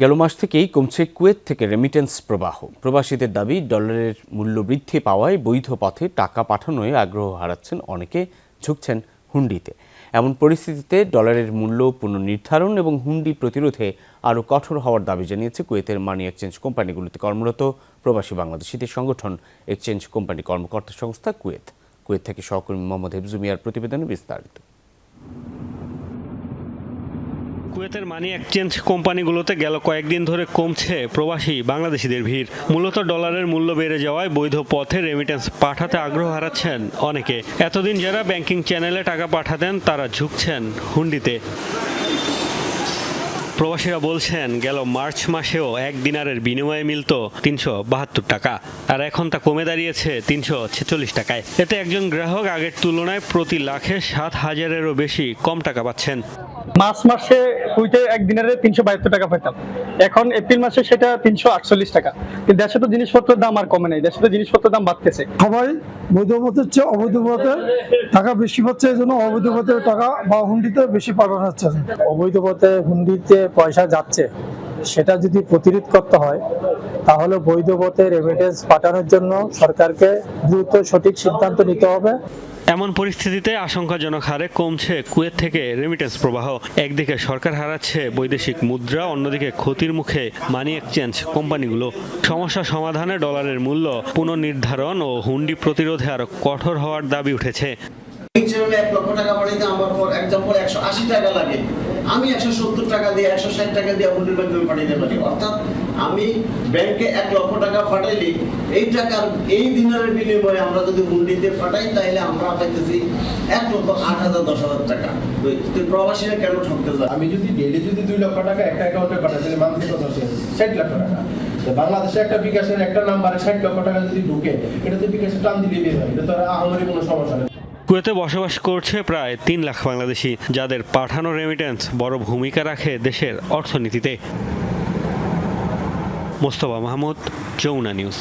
গেল মাস থেকেই কমছে কুয়েত থেকে রেমিটেন্স প্রবাহ। প্রবাসীদের দাবি ডলারের মূল্য বৃদ্ধি পাওয়ায় বৈধ পথে টাকা পাঠানোয় আগ্রহ হারাচ্ছেন অনেকে, ঝুঁকছেন হুন্ডিতে। এমন পরিস্থিতিতে ডলারের মূল্য পুনর্নির্ধারণ এবং হুন্ডি প্রতিরোধে আরও কঠোর হওয়ার দাবি জানিয়েছে কুয়েতের মানি এক্সচেঞ্জ কোম্পানিগুলোতে কর্মরত প্রবাসী বাংলাদেশিদের সংগঠন এক্সচেঞ্জ কোম্পানি কর্মকর্তা সংস্থা কুয়েত। কুয়েত থেকে সহকর্মী মোহাম্মদ হেফজু মিয়ার প্রতিবেদনে বিস্তারিত। কুয়েতের মানি এক্সচেঞ্জ কোম্পানিগুলোতে গেল কয়েকদিন ধরে কমছে প্রবাসী বাংলাদেশিদের ভিড়। মূলত ডলারের মূল্য বেড়ে যাওয়ায় বৈধ পথে রেমিটেন্স পাঠাতে আগ্রহ হারাচ্ছেন অনেকে। এতদিন যারা ব্যাংকিং চ্যানেলে টাকা পাঠাতেন, তারা ঝুঁকছেন হুন্ডিতে। প্রবাসীরা বলছেন গেল মার্চ মাসেও এক দিনারের বিনিময়ে মিলত তিনশো বাহাত্তর টাকা। আর এখন তা কমে দাঁড়িয়েছে তিনশো ছেচল্লিশ টাকায়। এতে একজন গ্রাহক আগের তুলনায় প্রতি লাখে সাত হাজারেরও বেশি কম টাকা পাচ্ছেন। মার্চ মাসে কুইতে এক দিনারে তিনশো বাহাত্তর টাকা পেতাম এখন এপ্রিল মাসে সেটা তিনশো আটচল্লিশ টাকা। কিন্তু দেশে তো জিনিসপত্রের দাম আর কমে নাই দেশে তো জিনিসপত্রের দাম বাড়তেছে। সবাই বৈধ পথের চেয়ে অবৈধ পথে টাকা বেশি পাচ্ছে এই জন্য অবৈধ পথে টাকা বা হুন্ডিতে বেশি পাঠানো হচ্ছে। অবৈধ পথে হুন্ডিতে পয়সা যাচ্ছে, সেটা যদি প্রতিরোধ করতে হয়, তাহলে বৈধ পথে রেমিটেন্স পাঠানোর জন্য সরকারকে দ্রুত সঠিক সিদ্ধান্ত নিতে হবে। এমন পরিস্থিতিতে আশঙ্কাজনক হারে কমছে কুয়েত থেকে রেমিটেন্স প্রবাহ। একদিকে সরকার হারাচ্ছে বৈদেশিক মুদ্রা, অন্যদিকে ক্ষতির মুখে মানি এক্সচেঞ্জ কোম্পানিগুলো। সমস্যা সমাধানে ডলারের মূল্য পুনর্নির্ধারণ ও হুন্ডি প্রতিরোধে আরও কঠোর হওয়ার দাবি উঠেছে। এক লক্ষ টাকা বাড়িতে আমার এক্সাম্পল একশো আশি টাকা লাগে। আমি একশো সত্তর টাকা দিয়ে, একশো ষাট টাকা দিয়ে হুন্ডির মাধ্যমে পাঠাইতে পারি। অর্থাৎ আমি ব্যাংকে এক লক্ষ টাকা পাঠাইলে এই টাকার, এই দিনের বিনিময়ে আমরা যদি হুন্ডিতে পাঠাই তাহলে আমরা পাইতেছি এক লক্ষ আট হাজার দশ হাজার টাকা। প্রবাসীরা কেন ঠকতে যায়? আমি যদি ডেইলি যদি দুই লক্ষ টাকা একটা অ্যাকাউন্টে পাঠাই, তাহলে মান্থলি কত ষাট লক্ষ টাকা। বাংলাদেশে একটা বিকাশের একটা নাম্বারে ষাট লক্ষ টাকা যদি ঢুকে এটা তো বিকাশে টান দিলে বের হয়। এটা তো আহামরি কোনো সমস্যা নেই কুয়েতে বসবাস করছে প্রায় তিন লাখ বাংলাদেশি, যাদের পাঠানো রেমিটেন্স বড় ভূমিকা রাখে দেশের অর্থনীতিতে। মোস্তফা মাহমুদ, যমুনা নিউজ।